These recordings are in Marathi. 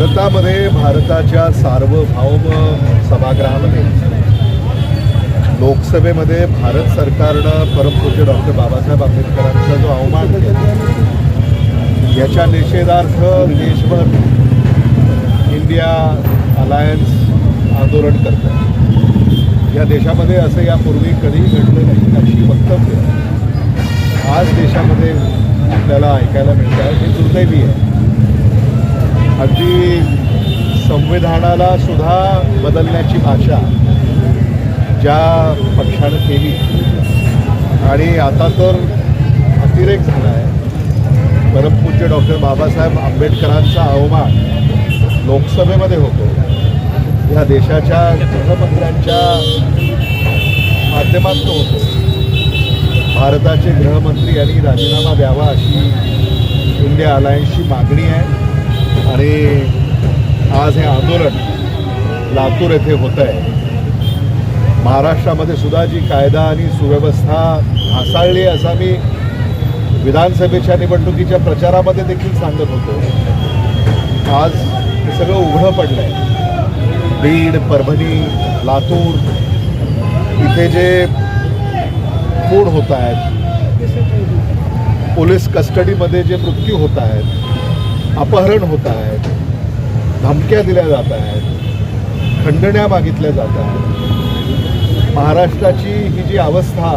भारतामध्ये भारताच्या सार्वभौम सभागृहामध्ये लोकसभेमध्ये भारत सरकारनं परमपूज्य डॉक्टर बाबासाहेब आंबेडकरांचा जो अवमान केला याच्या निषेधार्थ देशभर इंडिया अलायन्स आंदोलन करतं या देशामध्ये असं यापूर्वी कधी घडलं नाही अशी वक्तव्य आज देशामध्ये आपल्याला ऐकायला मिळतं हे दुर्दैवी आहे. अगदी संविधानाला सुद्धा बदलण्याची भाषा ज्या पक्षानं केली. आणि आता तर अतिरेक झाला आहे. परमपूज्य डॉक्टर बाबासाहेब आंबेडकरांचा अवमान लोकसभेमध्ये होतो. या देशाच्या गृहमंत्र्यांच्या माध्यमातून होतो भारताचे गृहमंत्री यांनी राजीनामा द्यावा अशी इंडिया अलायन्सची मागणी आहे. आणि आज हे आंदोलन लातूर येथे होत आहे. महाराष्ट्रामध्ये सुद्धा जी कायदा आणि सुव्यवस्था ढासाळली असा मी विधानसभेच्या निवडणुकीच्या प्रचारामध्ये देखील सांगत होतो. आज हे सगळं उघडं पडलं आहे बीड परभणी लातूर इथे जे खून होत आहेत पोलीस कस्टडीमध्ये जे मृत्यू होत आहेत अपहरण होत आहेत धमक्या दिल्या जात आहेत खंडण्या मागितल्या जात आहेत. महाराष्ट्राची ही जी अवस्था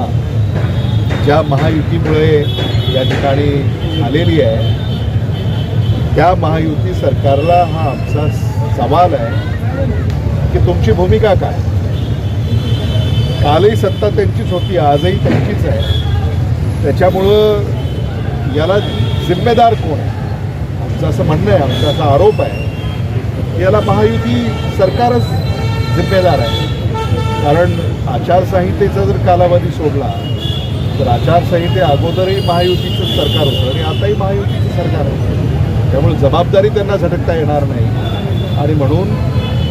ज्या महायुतीमुळे या ठिकाणी आलेली आहे त्या महायुती सरकारला हा आमचा सवाल आहे की तुमची भूमिका काय? कालही सत्ता त्यांचीच होती आजही त्यांचीच आहे. त्याच्यामुळं याला जिम्मेदार कोण आहे? आमचं असं म्हणणं आहे आमचा असा आरोप आहे याला महायुती सरकारच जिम्मेदार आहे. कारण आचारसंहितेचा जर कालावधी सोडला तर आचारसंहिते अगोदरही महायुतीचं सरकार होतं आणि आताही महायुतीचं सरकार होतं त्यामुळे जबाबदारी त्यांना झटकता येणार नाही. आणि म्हणून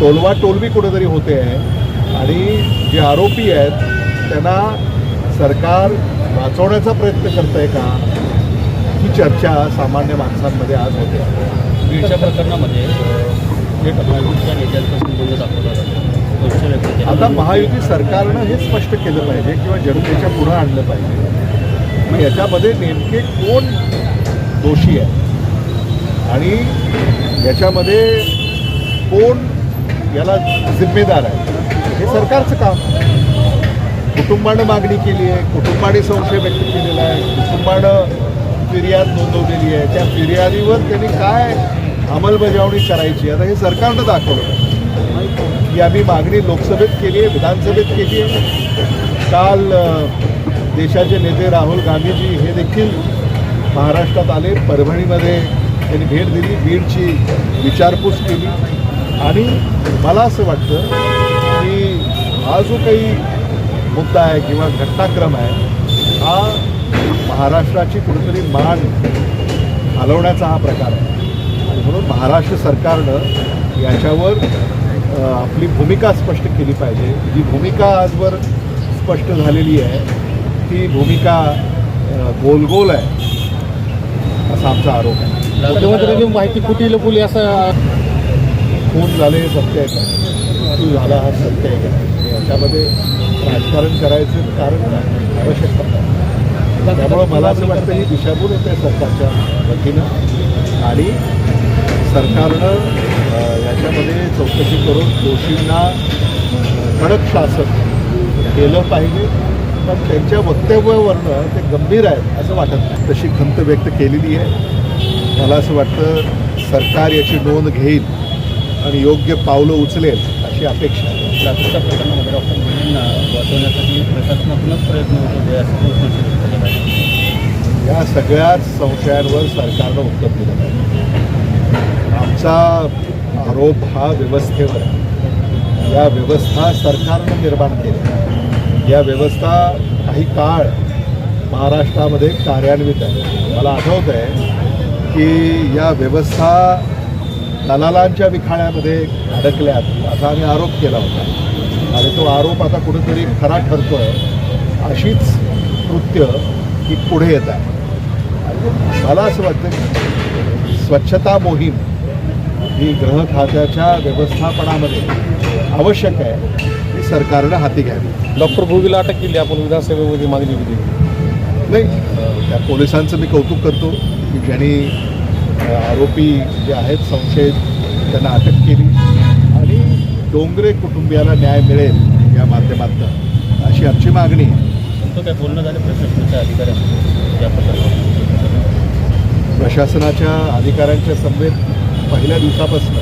टोलवा टोलवी कुठेतरी होते आहे. आणि जे आरोपी आहेत त्यांना सरकार वाचवण्याचा प्रयत्न करत आहे का? ही चर्चा सामान्य माणसांमध्ये आज होते. बीडच्या प्रकरणामध्ये थेट महायुतीच्या नेत्यांचा संबंध दाखवला जातो दोषी व्यक्त केला आता महायुती सरकारनं हे स्पष्ट केलं पाहिजे किंवा जनतेच्या पुढं आणलं पाहिजे. मग याच्यामध्ये नेमके कोण दोषी आहे? आणि याच्यामध्ये कोण याला जिम्मेदार आहे? हे सरकारचं काम कुटुंबानं मागणी केली आहे कुटुंबाने संशय व्यक्त केलेला आहे कुटुंबानं फिर्याद नोंदवलेली आहे. त्या फिर्यादीवर त्यांनी काय अंमलबजावणी करायची? आता हे सरकारनं दाखवलं. की आम्ही मागणी लोकसभेत केली आहे विधानसभेत केली आहे. काल देशाचे नेते राहुल गांधीजी हे देखील महाराष्ट्रात आले. परभणीमध्ये त्यांनी भेट दिली बीडची विचारपूस केली. आणि मला असं वाटतं की हा जो काही मुद्दा आहे किंवा घटनाक्रम आहे हा महाराष्ट्राची कुठेतरी मान हलवण्याचा हा प्रकार आहे. आणि म्हणून महाराष्ट्र सरकारनं याच्यावर आपली भूमिका स्पष्ट केली पाहिजे. जी भूमिका आजवर स्पष्ट झालेली आहे ती भूमिका गोलगोल आहे असा आमचा आरोप आहे. मुख्यमंत्र्यांनी माहिती कुठे लपवली असं? खून झाले सत्य आहे का? मृत्यू झाला हा सत्य आहे का? याच्यामध्ये राजकारण करायचं कारण आवश्यकता त्यामुळं मला असं वाटतं ही दिशाभूल होते सरकारच्या वतीनं. आणि सरकारनं याच्यामध्ये चौकशी करून दोषींना कडक शासन केलं पाहिजे. पण त्यांच्या वक्तव्यावरनं ते गंभीर आहेत असं वाटत नाही. तशी खंत व्यक्त केलेली आहे. मला असं वाटतं सरकार याची नोंद घेईल आणि योग्य पावलं उचलेल अशी अपेक्षा आहे. लातूरच्या प्रकरणामध्ये डॉक्टर वाचवण्यासाठी प्रशासनातूनच प्रयत्न होत होते असं या सगळ्याच संशयांवर सरकारनं उत्तर दिलं पाहिजे. आमचा आरोप हा व्यवस्थेवर आहे. या व्यवस्था सरकारनं निर्माण केल्या या व्यवस्था काही काळ महाराष्ट्रामध्ये कार्यान्वित आहे. मला आठवत आहे की या व्यवस्था दलालांच्या विखाण्यामध्ये अडकल्यात असा आम्ही आरोप केला होता. आणि तो आरोप आता कुठेतरी खरा ठरतो आहे अशीच कृत्य ही पुढे येत आहे. मला असं वाटतं की स्वच्छता मोहीम ही ग्रह खात्याच्या व्यवस्थापनामध्ये आवश्यक आहे ती सरकारनं हाती घ्यावी. डॉक्टर भोगीला अटक केली आपण विधानसभेमध्ये मागणी केली. नाही त्या पोलिसांचं मी कौतुक करतो की ज्यांनी आरोपी जे आहेत संशयित त्यांना अटक केली. आणि डोंगरे कुटुंबियाला न्याय मिळेल या माध्यमातून अशी आमची मागणी आहे. तो काय बोलणं झालं प्रशासनाच्या अधिकाऱ्यांसोबत या प्रकरणावर प्रशासनाच्या अधिकाऱ्यांच्या समवेत पहिल्या दिवसापासून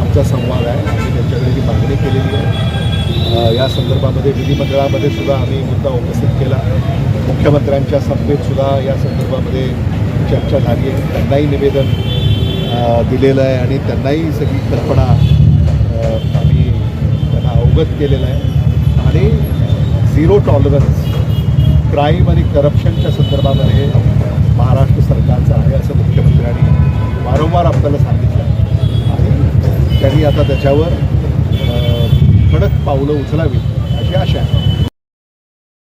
आमचा संवाद आहे. आम्ही त्यांच्याकडे जी मागणी केलेली आहे. या संदर्भामध्ये विधिमंडळामध्ये सुद्धा आम्ही मुद्दा उपस्थित केला. मुख्यमंत्र्यांच्या समवेत सुद्धा या संदर्भामध्ये चर्चा झाली आहे. त्यांनाही निवेदन दिलेलं आहे आणि त्यांनाही सगळी कल्पना आम्ही त्यांना अवगत केलेलं आहे. आणि झिरो टॉलरन्स क्राईम आणि करप्शनच्या संदर्भामध्ये महाराष्ट्र सरकारचं आहे असं मुख्यमंत्र्यांनी वारंवार आपल्याला सांगितलं आणि त्यांनी आता त्याच्यावर कडक पावलं उचलावीत अशी आशा आहे.